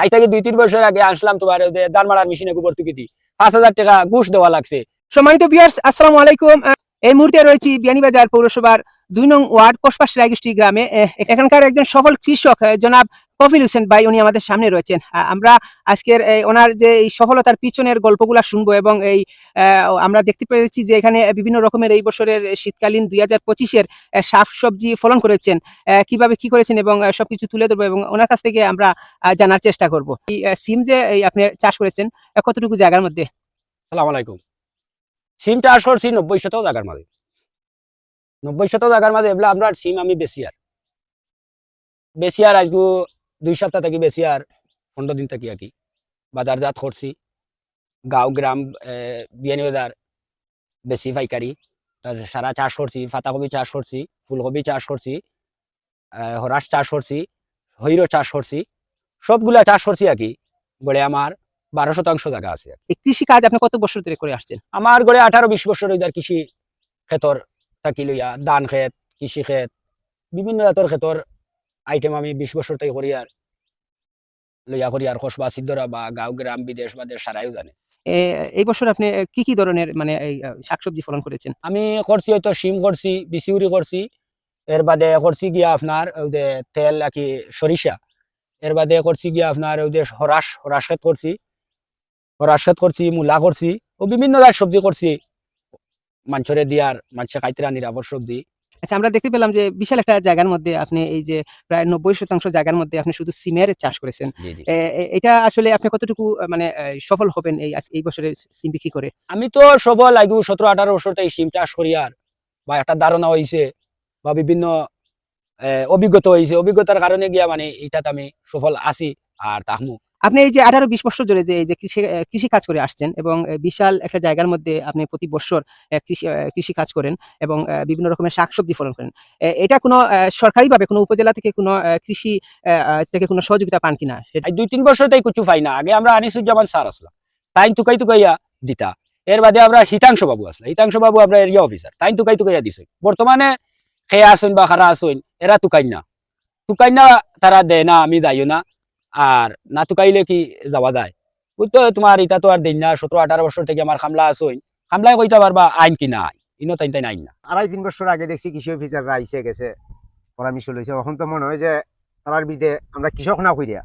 আজ থেকে দুই, তিন বছর আগে আসলাম তোমার দান মারার দানমারার মেশিনে গোবর তুকিতি পাঁচ হাজার টাকা ঘুষ দেওয়া লাগছে। সম্মানিত বিয়ার্স আসসালামু আলাইকুম। এই মুহূর্তে রয়েছি বিয়ানীবাজার পৌরসভার দুই নং ওয়ার্ড কোষপাশ রায়গোষ্ঠী গ্রামে এখানকার একজন সফল কৃষক জনাব কফিল হোসেন ভাই, উনি আমাদের সামনে রয়েছেন। আমরা আজকের ওনার যে এই সফলতার পিছনের গল্পগুলা শুনব এবং এই আমরা দেখতে পেরেছি যে এখানে বিভিন্ন রকমের এই বছরের শীতকালীন দুই হাজার পঁচিশের শাক সবজি ফলন করেছেন। কীভাবে কি করেছেন এবং সবকিছু তুলে ধরবো এবং ওনার কাছ থেকে আমরা জানার চেষ্টা করব। এই সিম যে আপনি চাষ করেছেন কতটুকু জায়গার মধ্যে? সালাম আলাইকুম। সিম চাষ করছি নব্বই শত জায়গার মাঝে নব্বই শত জায়গার মাঝে এগুলো আমরা সিম আমি বেশি আর। বেশি আর আজকে দুই সপ্তাহ থাকি বেশি আর পনেরো দিন থাকি আর কি। বাজারজাত করছি। গাঁও গ্রাম বিয়ানি বাজার বেশি পাইকারি। তার সারা চাষ করছি পাতাকপি চাষ করছি ফুলকপি চাষ করছি আহ, হরাস চাষ করছি হৈর চাষ করছি সবগুলা চাষ করছি আর কি। বলে আমার বারো শতাংশ জায়গা আছে কৃষি কাজ আপনি কত বছর ধরে করে আসছেন? আমার ঘরে আঠারো বিশ বছর কৃষি ক্ষেতর থাকি লইয়া? ধান খেত কৃষি খেত বিভিন্ন জাতর ক্ষেতর আইটেম আমি বিশ বছর থেকে করি আর লইয়া করি আর কসবা সিদ্ধরা বা গাঁও গ্রাম বিদেশ বা দেশ সারাইও জানে। এই বছর আপনি কি কি ধরনের মানে শাকসবজি ফলন করেছেন? আমি করছি হয়তো শিম করছি বিচিউরি করছি এর বাদে করছি গিয়া আপনার যে তেল আর কি সরিষা এর বাদে করছি গিয়া আপনার ওই যে হরাস হরাস ক্ষেত করছি হরাস ক্ষেত করছি মূলা করছি ও বিভিন্ন জাত সবজি করছি মাঞ্চরে দিয়ার মাংসে খাইতে নিরাপদ সবজি আচ্ছা আমরা দেখতে পেলাম যে বিশাল একটা জায়গার মধ্যে আপনি এই যে প্রায় নব্বই শতাংশ জায়গার মধ্যে আপনি শুধু সিমের চাষ করেছেন। এটা আসলে আপনি কতটুকু মানে সফল হবেন এই এই বছরের সিম বিক্রি করে? আমি তো সবল লাগু সতেরো আঠারো বছর এই সিম চাষ করি আর। বা একটা ধারণা হয়েছে বা বিভিন্ন আহ, অভিজ্ঞতা হয়েছে অভিজ্ঞতার কারণে গিয়া মানে এটাতে আমি সফল আছি আর তাহমু আপনি এই যে আঠারো বিশ বছর ধরে যে, এই যে কৃষি কৃষি কাজ করে আসছেন এবং বিশাল একটা জায়গার মধ্যে আপনি প্রতি বছর কৃষি কাজ করেন এবং বিভিন্ন রকমের শাকসবজি ফলন করেন এটা কোনো সরকারিভাবে কোনো উপজেলা থেকে কোনো কৃষি থেকে কোনো সহযোগিতা পান কিনা? দুই তিন বছর তাই কিছু পাই না। আগে আমরা আনিসুজ্জামান স্যার আসলাম। তাই তুকাই তুকাইয়া দিতা। এর বাদে আমরা হিতাংশ বাবু আসলাম। হিতাংশ বাবু আমরা এরিয়া অফিসার তাই তুকাই তুকাইয়া দিছে। বর্তমানে খেয়া আসুন বা খারা আসুন এরা তুকাই না। তুকাই না, তারা দেয় না, আমি যাইও না। আর না তুকাইলে কি যাওয়া যায়? বুঝতো তোমার এটা তো আর দিন না সতেরো আঠারো বছর থেকে আমার খামলা আসুন খামলাই কইতে পারবা আইন কি না ইনো তাই তাই আইন না। আড়াই তিন বছর আগে দেখছি কৃষি অফিসাররা আইসে গেছে পরামর্শ লইছে। এখন তো মনে হয় যে তারার বিদে আমরা কৃষক না কইরা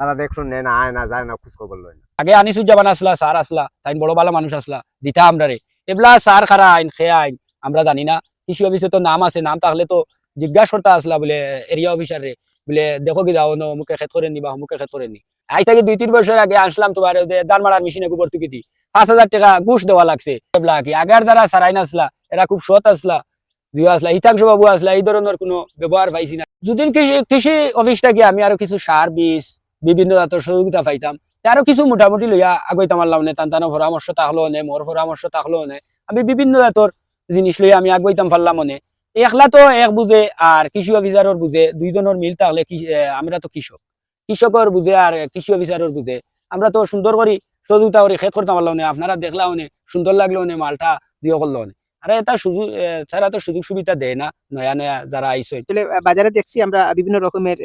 তারা দেখুন নে না আয় না যায় না খোঁজ খবর লয় না। আগে আনিসুজ্জামান আসলা স্যার আসলা তাই বড় ভালো মানুষ আসলা দিতা আমরা রে। এবলা স্যার খারা আইন খেয়া আইন আমরা জানি না। কৃষি অফিসে তো নাম আছে নাম থাকলে তো জিজ্ঞাসা করতে আসলা বলে এরিয়া অফিসার রে। বলে, দেখো কি যাও অমুকে খেত করে নি বা অমুকে খেত করে নি আজ থেকে দুই, তিন বছর আগে আসলাম তোমার, ওই যে দানমারার মেশিনে গোবর তুকিতি পাঁচ হাজার টাকা ঘুষ দেওয়া লাগছে। আগের যারা সারাইন আসলা, এরা খুব সৎ আসলা দুই আসলা, হিতাংশ বাবু আসলা, এই ধরনের কোনো ব্যবহার পাইছি না। যদি কৃষি কৃষি অফিসটা গিয়ে আমি আরও কিছু সার বীজ, বিভিন্ন জাতের সহযোগিতা পাইতাম। আরও কিছু মোটামুটি লইয়া আগাইতাম আল্লাহ নে তান্তানো পরামর্শ তাহলো নে মোর পরামর্শ তাহলো নে আমি বিভিন্ন জাতর জিনিস লইয়া আমি আগাইতাম পারলাম মনে একলা তো এক বুঝে আর কৃষি অফিসারর বুঝে, দুইজনের মিল তাহলে আমরা তো কৃষক। কৃষকর বুঝে আর কৃষি অফিসারর বুঝে। আমরা তো সুন্দর করি সহযোগিতা করি খেত করতাম পারলাম নে আপনারা দেখলাও নে সুন্দর লাগল মালটা দিয়ে করল নে আরে এটা সুযোগ তারা তো সুযোগ সুবিধা দেয় না। নয়া নয়া যারা আইসো আহ, বাজারে দেখছি আমরা বিভিন্ন রকমের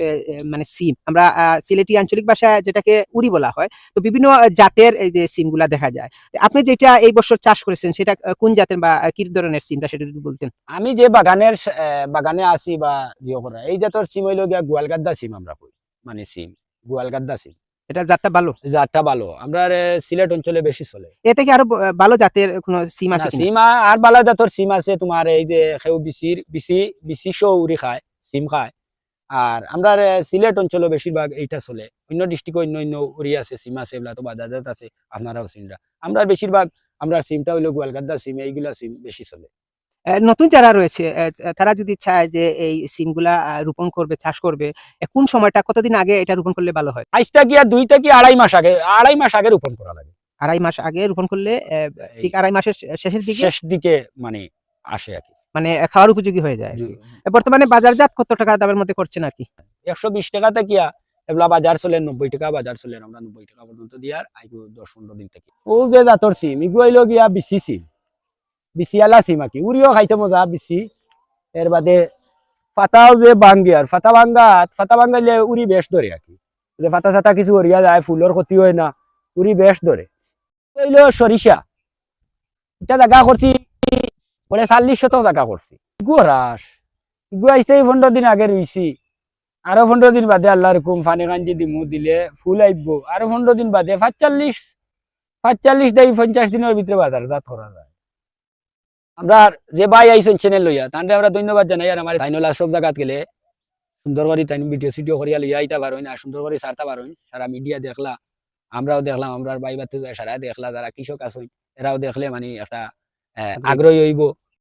মানে সিম। আমরা সিলেটি আঞ্চলিক ভাষায় যেটাকে উড়ি বলা হয় তো বিভিন্ন জাতের এই যে সিমগুলা দেখা যায়। আপনি যেটা এই বছর চাষ করেছেন সেটা কোন জাতের বা কি ধরনের সিমটা সেটা যদি বলতেন? আমি যে বাগানের বাগানে আছি বা ইয়ে করা এই জাতের সিম হইল গিয়া গোয়ালগাদ্দা সিম আমরা কই মানে সিম গোয়ালগাদ্দা সিম। এটা জাতটা ভালো? জাতটা ভালো। আমরা সিলেট অঞ্চলে বেশি চলে। এ থেকে আরও ভালো জাতের কোনো সিম আছে? সিম আর বালা জাতর সিম আছে তোমার এই যে বিচির বিচি বিচি শো উড়ি খায় সিম খায়। আর আমরা সিলেট অঞ্চলে বেশিরভাগ এইটা চলে। অন্য ডিস্ট্রিক্ট অন্য অন্য উড়ি আছে সিম আছে এগুলা তো বাজার আছে আপনারাও সিমরা আমরা বেশিরভাগ আমরা সিমটা হইল গোয়ালগাদ্দা সিম এইগুলা সিম বেশি চলে। নতুন যারা রয়েছে তারা যদি চায় যে এই সিমগুলা রোপণ করবে চাষ করবে কোন সময়টা কতদিন আগে এটা রোপণ করলে ভালো হয়? আজটা গিয়া দুই থেকে আড়াই মাস আগে আড়াই মাস আগে রোপণ করা লাগে। আড়াই মাস আগে রোপণ করলে ঠিক আড়াই মাসের শেষের দিকে? শেষ দিকে মানে আসে আর কি। মানে খাওয়ার উপযোগী হয়ে যায় বর্তমানে বাজারজাত কত টাকা দামের মধ্যে করছেন আর কি? একশো বিশ টাকা থেকে এগুলা বাজার চলে নব্বই টাকা বাজার চলে আমরা নব্বই টাকা পর্যন্ত দিয়ার আইগো দশ পনেরো দিন থেকে। ও যে জাতর সিম ইগু হইল গিয়া বিসি সিম। বিসিয়ালা সিম আর কি উড়িও খাইতে মজা বিসি এর বাদে ফাতাও যে বাঙ্গিয়ার ফাতা বাঙ্গাত ফাতা বাঙ্গাইলে উড়ি বেশ ধরে আর কি ফাটা চাটা কিছু হরিয়া যায় ফুলের ক্ষতি হয় না পুরি বেশ ধরে হইল সরিষা এটা জায়গা করছি বলে চাল্লিশ শতক জায়গা করছি ইগু হরাস আইসতে পনেরো দিন আগে রইছি আরও পনেরো দিন বাদে আল্লাহ হুকুম ফানি কাঞ্জি দিমু, দিলে ফুল আইব আরও পনেরো দিন বাদে পাঁচচল্লিশ পাঁচচল্লিশ দেই পঞ্চাশ দিনের ভিতরে বাজার জাত করা যায়। আমরা যে ভাই আইসন চ্যানেল লইয়া তাহলে আমরা ধন্যবাদ জানাই। আর আমার তাইনলা সব জায়গাত গেলে সুন্দর করে তাই ভিডিও সিডিও করিয়া লইয়া আইতা পারোই না সুন্দর করে সারতা পারোই সারা মিডিয়া দেখলা আমরাও দেখলাম আমরা ভাই বাতে সারা দেখলা যারা কৃষক আসই এরাও দেখলে মানে একটা আগ্রহী হইব।